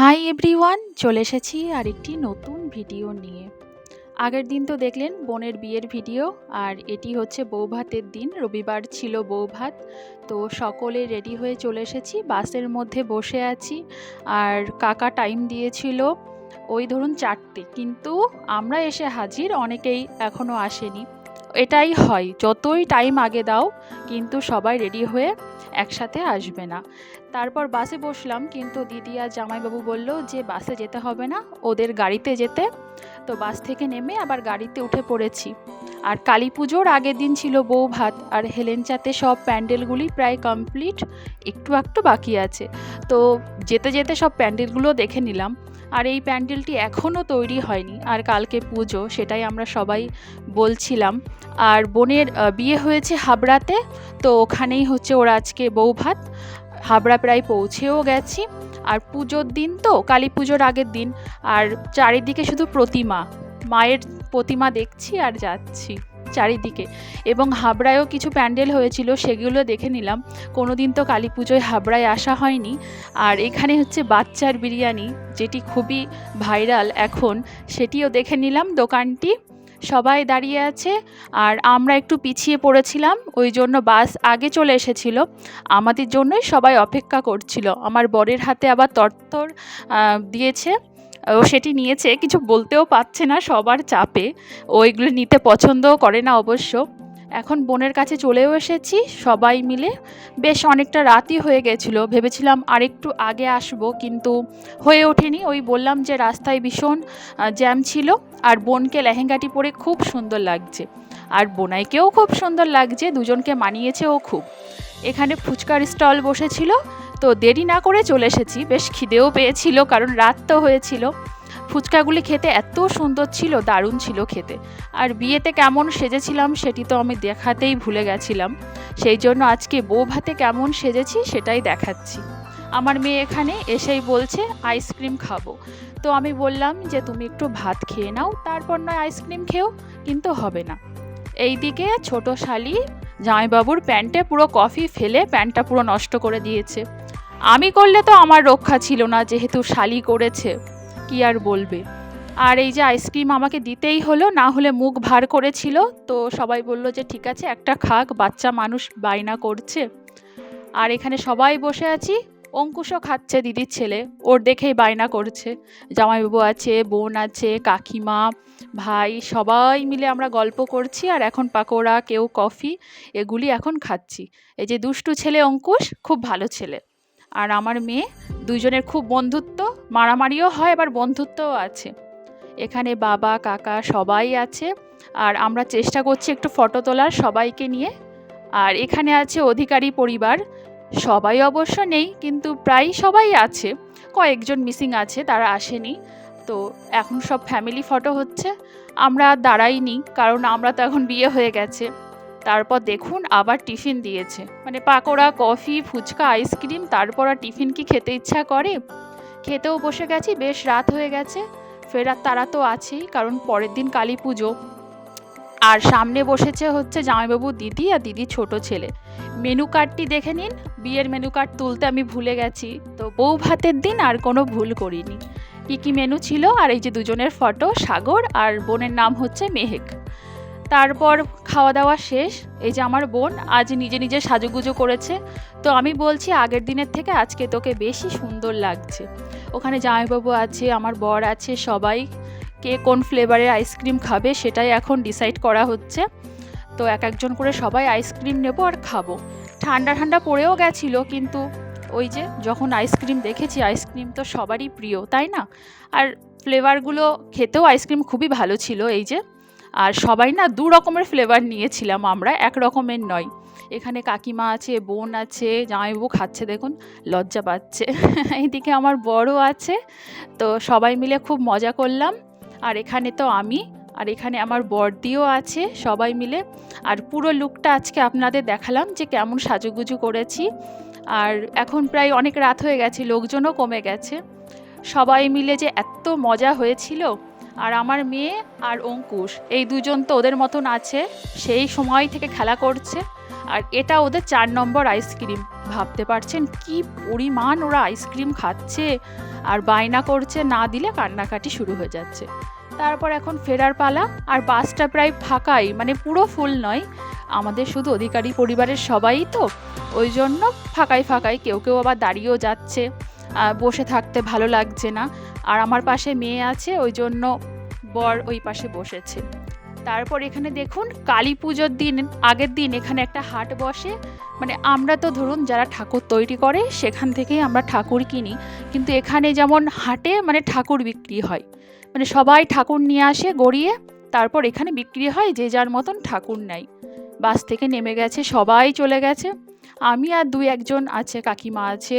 Hi everyone চলে এসেছি আরেকটি নতুন ভিডিও নিয়ে। আগের দিন তো দেখলেন বোনের বিয়ের ভিডিও আর এটি হচ্ছে বৌভাতের দিন। রবিবার ছিল বৌভাত, তো সকলে রেডি হয়ে চলে এসেছি। বাসের মধ্যে বসে আছি, আর কাকা টাইম দিয়েছিল ওই ধরুন চারটে। কিন্তু আমরা এসে হাজির, অনেকেই এখনও আসেনি। এটাই হয়, যতই টাইম আগে দাও, কিন্তু সবাই রেডি হয়ে একসাথে আসবে না। তারপর বাসে বসলাম, কিন্তু দিদি আর জামাইবাবু বলল যে বাসে যেতে হবে না, ওদের গাড়িতে যেতে। তো বাস থেকে নেমে আবার গাড়িতে উঠে পড়েছি। আর কালী পুজোর আগের দিন ছিল বউ ভাত, আর হেলেঞ্চাতে সব প্যান্ডেলগুলি প্রায় কমপ্লিট একটু একটু বাকি আছে। তো যেতে যেতে সব প্যান্ডেলগুলো দেখে নিলাম। আর এই প্যান্ডেলটি এখনও তৈরি হয়নি, আর কালকে পুজো, সেটাই আমরা সবাই বলছিলাম। আর বোনের বিয়ে হয়েছে হাবড়াতে, তো ওখানেই হচ্ছে ওরা আজকে বউ ভাত হাবড়া প্রায় পৌঁছেও গেছি। আর পুজোর দিন তো, কালী পুজোর আগের দিন। আর চারিদিকে শুধু প্রতিমা, মায়ের প্রতিমা দেখছি আর যাচ্ছি। চারিদিকে। এবং হাবড়ায়ও কিছু প্যান্ডেল হয়েছিল, সেগুলো দেখে নিলাম। কোনো দিন তো কালী পুজোয় হাবড়ায় আসা হয়নি। আর এখানে হচ্ছে বাচ্চার বিরিয়ানি, যেটি খুবই ভাইরাল এখন, সেটিও দেখে নিলাম দোকানটি। সবাই দাঁড়িয়ে আছে, আর আমরা একটু পিছিয়ে পড়েছিলাম, ওই জন্য বাস আগে চলে এসেছিল। আমাদের জন্যই সবাই অপেক্ষা করছিল। আমার বরের হাতে আবার তরতর দিয়েছে। ও সেটি নিয়েছে, কিছু বলতেও পারছে না সবার চাপে। ও এগুলো নিতে পছন্দও করে না অবশ্য। এখন বোনের কাছে চলেও এসেছি সবাই মিলে। বেশ অনেকটা রাতই হয়ে গেছিল, ভেবেছিলাম আরেকটু আগে আসব কিন্তু হয়ে ওঠেনি। ওই বললাম যে রাস্তায় ভীষণ জ্যাম ছিল আর বোনকে লেহেঙ্গাটি পরে খুব সুন্দর লাগছে। আর বোনাইকেও খুব সুন্দর লাগছে, দুজনকে মানিয়েছে ও খুব। এখানে ফুচকার স্টল বসেছিল তো দেরি না করে চলে এসেছি। বেশ খিদেও পেয়েছিল, কারণ রাত তো হয়েছিল। ফুচকাগুলি খেতে এত সুন্দর ছিল, দারুণ ছিল খেতে। আর বিয়েতে কেমন সেজেছিলাম সেটি তো আমি দেখাতেই ভুলে গেছিলাম। সেই জন্য আজকে বউ ভাতে কেমন সেজেছি সেটাই দেখাচ্ছি। আমার মেয়ে এখানে এসেই বলছে, আইসক্রিম খাব। তো আমি বললাম যে, তুমি একটু ভাত খেয়ে নাও, তারপর নয় আইসক্রিম খেও, কিন্তু হবে না। এইদিকে ছোট শালি জামাইবাবুর প্যান্টে পুরো কফি ফেলে প্যান্টটা পুরো নষ্ট করে দিয়েছে। আমি করলে তো আমার রক্ষা ছিল না, যেহেতু শালি করেছে। কি আর বলবে? আর এই যে আইসক্রিম আমাকে দিতেই হলো, না হলে মুখ ভার করেছিল, তো সবাই বলল যে ঠিক আছে, একটা খাক, বাচ্চা মানুষ বায়না করছে। আর এখানে সবাই বসে আছি, অঙ্কুশও খাচ্ছে দিদির ছেলে, ওর দেখেই বায়না করছে। জামাইবাবু আছে, বোন আছে, কাকিমা, ভাই, সবাই মিলে আমরা গল্প করছি, আর এখন পাকোড়া, কেউ কফি, এগুলি এখন খাচ্ছি। এই যে দুষ্টু ছেলে অঙ্কুশ, খুব ভালো ছেলে। আর আমার মেয়ে দুইজনের খুব বন্ধুত্ব, মারামারিও হয়, আবার বন্ধুত্বও আছে। এখানে বাবা, কাকা সবাই আছে, আর আমরা চেষ্টা করছি একটু ফটো তোলার সবাইকে নিয়ে। আর এখানে আছে অধিকারী পরিবার, সবাই অবশ্য নেই, কিন্তু প্রায় সবাই আছে। কয়েকজন মিসিং আছে, তারা আসেনি। তো এখন সব ফ্যামিলি ফটো হচ্ছে। আমরা দাঁড়াইনি, কারণ আমরা তো এখন বিয়ে হয়ে গেছে। তারপর দেখুন আবার টিফিন দিয়েছে। মানে পাকোড়া, কফি, ফুচকা, আইসক্রিম, তারপর আর টিফিন কি খেতে ইচ্ছা করে? খেতেও বসে গেছি, বেশ রাত হয়ে গেছে। ফেরার তারা তো আছেই, কারণ পরের দিন কালী পুজো। আর সামনে বসেছে হচ্ছে জামাইবাবু দিদি আর দিদি ছোট ছেলে। মেনু কার্ডটি দেখে নিন। বিয়ের মেনু কার্ড তুলতে আমি ভুলে গেছি। তো বউ ভাতের দিন আর কোনো ভুল করিনি। কী কী মেনু ছিল? আর এই যে দুজনের ফটো, সাগর, আর বোনের নাম হচ্ছে মেহেক। তারপর খাওয়া দাওয়া শেষ। এই যে আমার বোন আজ নিজে নিজে সাজুগুজু করেছে। তো আমি বলছি আগের দিনের থেকে আজকে তোকে বেশি সুন্দর লাগছে। ওখানে জামাইবাবু আছে, আমার বর আছে, সবাই কে কোন ফ্লেভারের আইসক্রিম খাবে সেটাই এখন ডিসাইড করা হচ্ছে। তো এক একজন করে সবাই আইসক্রিম নেব আর খাব। ঠান্ডা ঠান্ডা পড়েও গেছিল কিন্তু ওই যে যখন আইসক্রিম দেখেছি আইসক্রিম তো সবারই প্রিয়, তাই না? আর ফ্লেভারগুলো খেতেও আইসক্রিম খুবই ভালো ছিল এই যে। আর সবাই না দু রকমের ফ্লেভার নিয়েছিলাম আমরা, এক রকমের নয়। এখানে কাকিমা আছে, বোন আছে, জামাইবাবু খাচ্ছে, দেখুন, লজ্জা পাচ্ছে। এইদিকে আমার বড় আছে, তো সবাই মিলে খুব মজা করলাম। আর এখানে তো আমি, আর এখানে আমার বর্দিও আছে, সবাই মিলে। আর পুরো লুকটা আজকে আপনাদের দেখালাম যে কেমন সাজুগুজু করেছি। আর এখন প্রায় অনেক রাত হয়ে গেছে, লোকজনও কমে গেছে। সবাই মিলে যে এত মজা হয়েছিল আর আমার মেয়ে আর অঙ্কুশ, এই দুজন তো ওদের মতন আছে, সেই সময় থেকে খেলা করছে। আর এটা ওদের চার নম্বর আইসক্রিম। ভাবতে পারছেন কি পরিমাণ ওরা আইসক্রিম খাচ্ছে আর বায়না করছে না দিলে কান্নাকাটি শুরু হয়ে যাচ্ছে। তারপর এখন ফেরার পালা, আর বাসটা প্রায় ফাঁকাই মানে পুরো ফুল নয়। আমাদের শুধু অধিকারী পরিবারের সবাই তো, ওই জন্য ফাঁকাই ফাঁকাই কেউ কেউ আবার দাঁড়িয়েও যাচ্ছে। বসে থাকতে ভালো লাগছে না। আর আমার পাশে মেয়ে আছে, ওই জন্য বর ওই পাশে বসেছে। তারপর এখানে দেখুন, কালী পুজোর দিন, আগের দিন এখানে একটা হাট বসে। মানে আমরা তো ধরুন, যারা ঠাকুর তৈরি করে, সেখান থেকেই আমরা ঠাকুর কিনি। কিন্তু এখানে যেমন হাটে মানে ঠাকুর বিক্রি হয়। মানে সবাই ঠাকুর নিয়ে আসে গড়িয়ে, তারপর এখানে বিক্রি হয়, যে যার মতন ঠাকুর নেয়। বাস থেকে নেমে গেছে, সবাই চলে গেছে। আমি আর দুই একজন আছে, কাকিমা আছে।